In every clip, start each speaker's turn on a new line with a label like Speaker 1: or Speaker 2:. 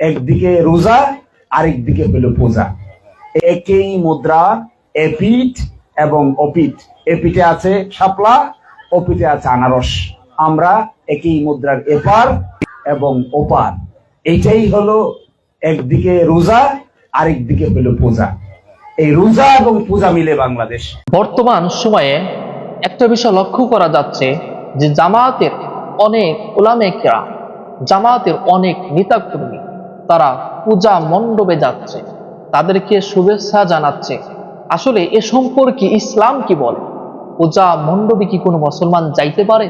Speaker 1: একদিকে রোজা, আরেকদিকে হলো পূজা। একই মুদ্রা এপিট এবং অপিট এপিটে আছে শাপলা অপিটে আছে আনারস। আমরা একই মুদ্রার এপার এবং ওপার। এইটাই হলো একদিকে রোজা, আরেকদিকে হলো পূজা। এই রোজা এবং পূজা মিলে বাংলাদেশ।
Speaker 2: বর্তমান সময়ে একটা বিষয় লক্ষ্য করা যাচ্ছে যে জামায়াতের অনেক ওলামেকরা জামায়াতের অনেক নেতাকর্মী তারা পূজা মণ্ডপে যাচ্ছে। তাদেরকে শুভেচ্ছা জানাচ্ছে। আসলে এ সম্পর্কে ইসলাম কি বলে? পূজা মণ্ডপে কি কোনো মুসলমান যাইতে পারে?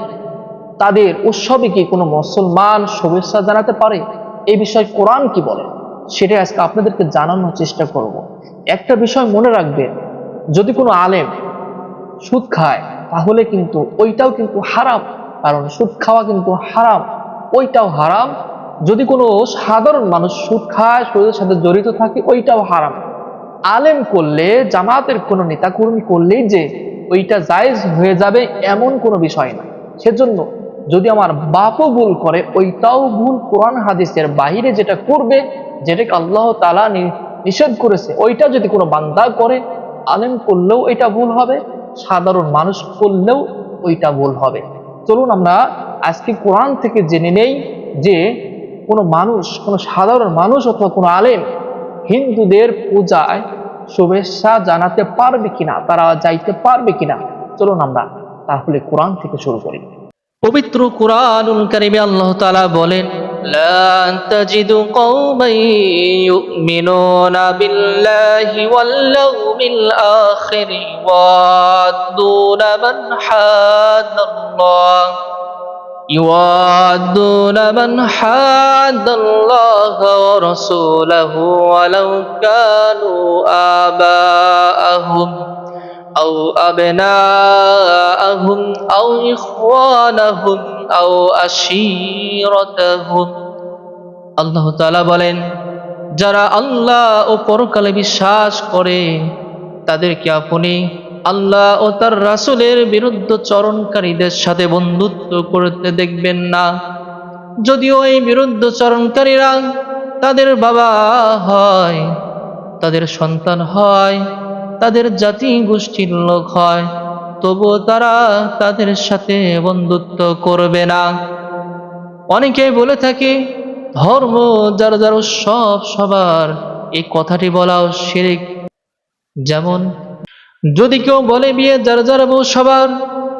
Speaker 2: তাদের উৎসবে কি কোনো মুসলমান শুভেচ্ছা জানাতে পারে? এই বিষয়ে কোরআন কি বলে? সেটা আজকে আপনাদেরকে জানানোর চেষ্টা করব। একটা বিষয় মনে রাখবেন যদি কোনো আলেম সুদ খায়, তাহলে কিন্তু ওইটাও কিন্তু হারাম। কারণ সুদ খাওয়া কিন্তু হারাম, ওইটাও হারাম। যদি কোনো সাধারণ মানুষ সুদ খায় সুদের সাথে জড়িত থাকে, ওইটাও হারাম। আলেম করলে, জামাতের কোনো নেতাকর্মী করলেই যে ওইটা জায়েজ হয়ে যাবে এমন কোনো বিষয় না। সেজন্য যদি আমার বাপও ভুল করে, ওইটাও ভুল কোরআন হাদিসের বাইরে যেটা করবে, যেটাকে আল্লাহ তালা নিষেধ করেছে, ওইটা যদি কোনো বান্দা করে, আলেম করলেও এটা ভুল হবে, সাধারণ মানুষ করলেও ওইটা ভুল হবে। চলুন আমরা আজকে কোরআন থেকে জেনে নেই যে কোনো মানুষ কোনো সাধারণ মানুষ অথবা কোনো আলেম হিন্দুদের পূজায় শুভেচ্ছা জানাতে পারবে কিনা তারা যাইতে পারবে কিনা চলুন আমরা তাহলে কোরআন থেকে শুরু করি পবিত্র কোরআনুল কারিমে আল্লাহ তাআলা বলেন لا تجد قوما يؤمنون بالله واليوم الآخر يوادون من حاد الله يوادون من حاد الله ورسوله ولو كانوا آباءهم أو أبناءهم أو إخوانهم أو أشيرتهم আল্লাহ তাআলা বলেন যারা আল্লাহ ও পরকালে বিশ্বাস করে তাদেরকে আপনি আল্লাহ ও তার রাসূলের বিরুদ্ধ চরণকারীদের সাথে বন্ধুত্ব করতে দেখবেন না। যদিও এই বিরুদ্ধ চরণকারীরা তাদের বাবা হয়, তাদের সন্তান হয়, তাদের জাতি গোষ্ঠীর লোক হয়, তবুও তারা তাদের সাথে বন্ধুত্ব করবে না। অনেকে বলে থাকে, ধর্ম যার যার সব সবার এই কথাটি বলাও শিরিক। যেমন যদি কেউ বলে বিয়ে যার যার বউ সবার,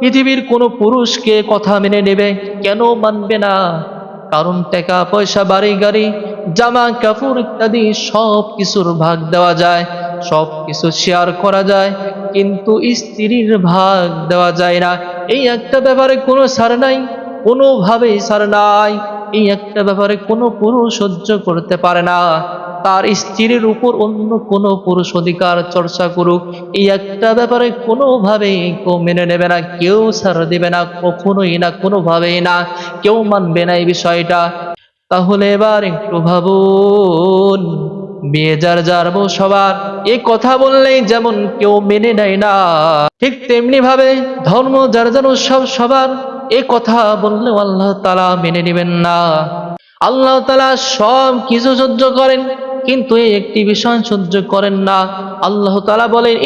Speaker 2: পৃথিবীর কোনো পুরুষকে কথা মেনে নেবে কেন মানবে না? কারণ টাকা, পয়সা, বাড়ি, গাড়ি, জামা, কাপড় ইত্যাদি সব কিছুর ভাগ দেওয়া যায়, সব কিছু শেয়ার করা যায়, কিন্তু স্ত্রীর ভাগ দেওয়া যায় না। এই একটা ব্যাপারে কোনো ছাড় নাই, কোনোভাবেই ছাড় নাই। এই একটা ব্যাপারে কোনো পুরুষ সহ্য করতে পারে না। তার স্ত্রীর উপর অন্য কোনো পুরুষ অধিকার চর্চা করুক, এই একটা ব্যাপারে কোনোভাবেই কেউ মেনে নেবে না, কেউ ছাড় দেবে না, কখনোই না, কোনোভাবেই না, কেউ মানবে না এই বিষয়টা। তাহলে এবার একটু ভাবুন বিয়ে যার যার বউ সবার এই কথা বললেই যেমন কেউ মেনে নেয় না, ঠিক তেমনি ভাবে ধর্ম যার যার উৎসব সবার এই কথা বললেও আল্লাহ তালা মেনে নেবেন না। আল্লাহ তালা সব কিছু সহ্য করেন কিন্তু এই একটি বিষয় সহ্য করেন না। আল্লাহ তালা বলেন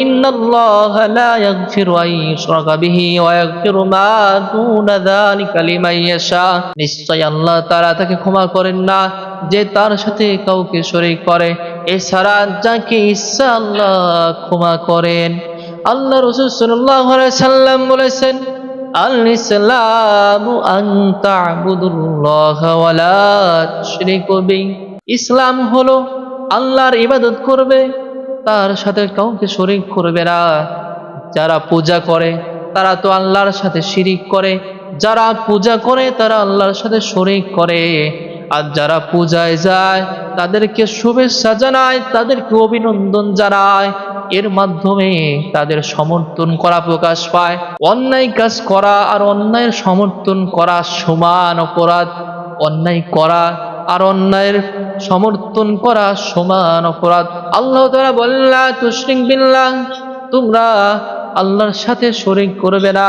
Speaker 2: নিশ্চয় আল্লাহ তারা তাকে ক্ষমা করেন না, যে তার সাথে কাউকে শরীক করে। এছাড়া যাকে ইচ্ছা আল্লাহ ক্ষমা করেন। আল্লাহ রাসূল সাল্লাম বলেছেন ইসলাম হলো আল্লাহর ইবাদত করবে, তার সাথে কাউকে শরিক করবে না। যারা পূজা করে, তারা তো আল্লাহর সাথে শিরিক করে। যারা পূজা করে, তারা আল্লাহর সাথে শরিক করে। আর যারা পূজায় যায়, তাদেরকে শুভেচ্ছা জানায়, তাদেরকে অভিনন্দন জানায়। এর মাধ্যমে তাদের সমর্থন করা প্রকাশ পায়। অন্যায় কাজ করা আর অন্যায়ের সমর্থন করা সমান অপরাধ। অন্যায় করা আর অন্যায়ের সমর্থন করা সমান অপরাধ। আল্লাহ তারা বললা তুশরিক বিল্লাহ, তোমরা আল্লাহর সাথে শরিক করবে না,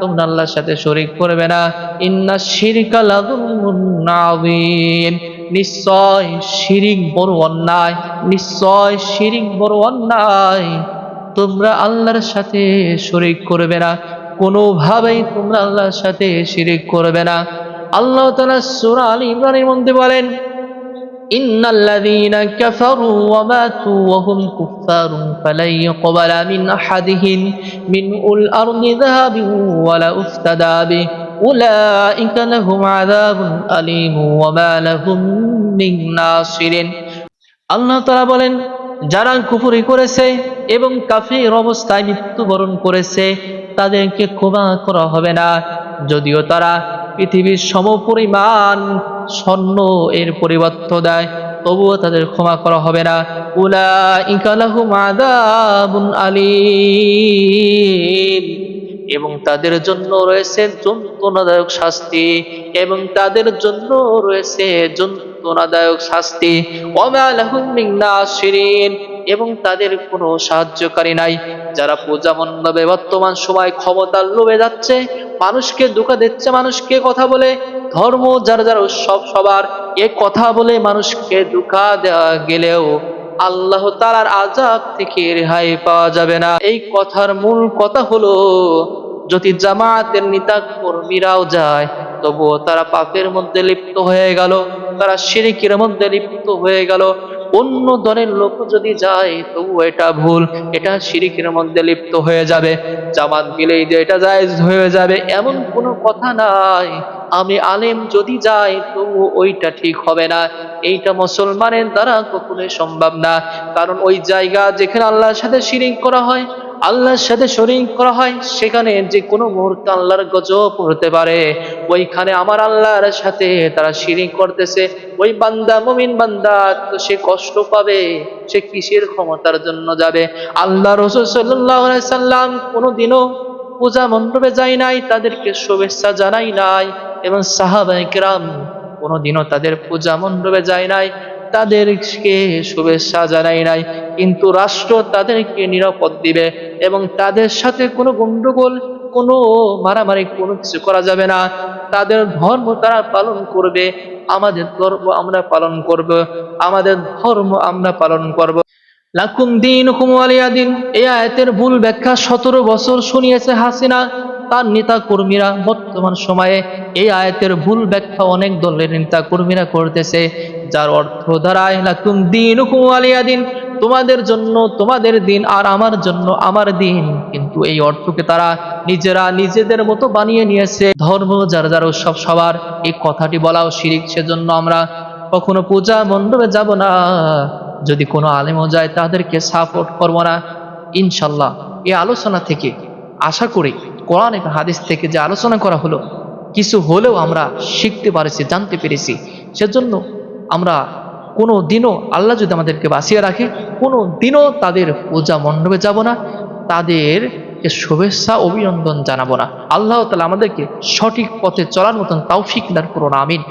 Speaker 2: তোমরা আল্লাহর সাথে শরিক করবে না। ইন্না শিরকা লাযুলমুন আযীম, নিশ্চয় শিরিক বড় অন্যায়, নিশ্চয় শিরিক বড় অন্যায়, তোমরা আল্লাহর সাথে শরিক করবে না। কোনোভাবেই তোমরা আল্লাহর সাথে শিরিক করবে না। আল্লাহ তাআলা সূরা আলী ইমরানের মধ্যে বলেন إن الذين كفروا وماتوا وهم كفار فلن يقبل من أحدهم ملء الأرض ذهب ولا افتدى به أولئك لهم عذاب أليم وما لهم من ناصر আল্লাহ তারা বলেন যারা কুফরি করেছে এবং কাফির অবস্থায় মৃত্যুবরণ করেছে তাদেরকে ক্ষমা করা হবে না যদিও তারা পৃথিবীর সমপরিমাণ স্বর্ণ এর পরিবর্ত দেয়, তবুও তাদের ক্ষমা করা হবে না। উলা ইকালাহুম আদাবুন আলিম। এবং তাদের জন্য রয়েছে যন্ত্রণাদায়ক শাস্তি, এবং তাদের জন্য রয়েছে যন্ত্রণাদায়ক শাস্তি। এবং তাদের কোনো সাহায্যকারী নাই, যারা পূজা বর্তমান সময় ক্ষমতার লোভে যাচ্ছে মানুষকে ধোকা দিচ্ছে, মানুষকে কথা বলে, ধর্ম যার যার উৎসব সবার, এ কথা বলে মানুষকে ধোকা দেওয়া গেলেও আল্লাহ তালার আজাব থেকে রেহাই পাওয়া যাবে না। এই কথার মূল কথা হলো, যদি জামাতের নেতা কর্মীরাও যায়, তবুও তারা পাপের মধ্যে লিপ্ত হয়ে গেল, তারা শিরিকের মধ্যে লিপ্ত হয়ে গেল অন্য দলের লোক যদি যায়, তবু এটা ভুল। এটা শিরিকের মধ্যে লিপ্ত হয়ে যাবে। জামাত গেলেই যে এটা জায়জ হয়ে যাবে, এমন কোনো কথা নাই। আমি আলেম যদি যাই, তবু ওইটা ঠিক হবে না। এইটা মুসলমানের দ্বারা কখনোই সম্ভব না। কারণ ওই জায়গা যেখানে আল্লাহর সাথে শিরিক করা হয় আল্লাহর সাথে শরিক করা হয়, সেখানে যে কোনো মুহূর্তে আল্লাহর গজব হতে পারে। ওইখানে আমার আল্লাহর সাথে তারা শিরিক করতেছে। ওই বান্দা মুমিন বান্দা তো সে কষ্ট পাবে, সে কিসের ক্ষমতার জন্য যাবে? আল্লাহ রসুল সাল্লাহ সাল্লাম কোনোদিনও পূজা মণ্ডপে যায় নাই, তাদেরকে শুভেচ্ছা জানাই নাই এবং সাহাবাই কেরাম কোনোদিনও তাদের পূজা মণ্ডপে যায় নাই। তাদেরকে শুভেচ্ছা জানাই নাই, কিন্তু রাষ্ট্র তাদেরকে নিরাপদ দিবে এবং তাদের সাথে কোনো গন্ডগোল, কোনো মারামারি, কোনো কিছু করা যাবে না। তাদের ধর্ম তারা পালন করবে, আমাদের ধর্ম আমরা পালন করব, আমাদের ধর্ম আমরা পালন করব। লাকুম দিন হুকুমালিয়া দিন এই আয়াতের ভুল ব্যাখ্যা সতেরো বছর শুনিয়েছে হাসিনা। তার নেতা কর্মীরা বর্তমান সময়ে এই আয়াতের ভুল ব্যাখ্যা অনেক দলের নেতা কর্মীরা করতেছে, যার অর্থ দাঁড়ায় লাকুম দিন হুকুমালিয়া দিন, তোমাদের জন্য তোমাদের দিন আর আমার জন্য আমার দিন। কিন্তু এই অর্থকে তারা নিজেরা নিজেদের মতো বানিয়ে নিয়েছে। ধর্ম, যার যার সব সবার এই কথাটি বলাও শিরিক, সেজন্য আমরা কখনো পূজা মণ্ডপে যাব না। যদি কোনো আলেমও যায়, তাদেরকে সাপোর্ট করব না। ইনশাল্লাহ, এই আলোচনা থেকে আশা করি কোরআন এবং হাদিস থেকে যে আলোচনা করা হলো, কিছু হলেও আমরা শিখতে পারেছি, জানতে পেরেছি। সেজন্য আমরা কোনো দিনও আল্লাহ যদি আমাদেরকে বাঁচিয়ে রাখে কোনো দিনও তাদের পূজা মণ্ডপে যাব না, তাদেরকে শুভেচ্ছা, অভিনন্দন জানাব না। আল্লাহ তালা আমাদেরকে সঠিক পথে চলার মতন তাও দান করুন, আমিন।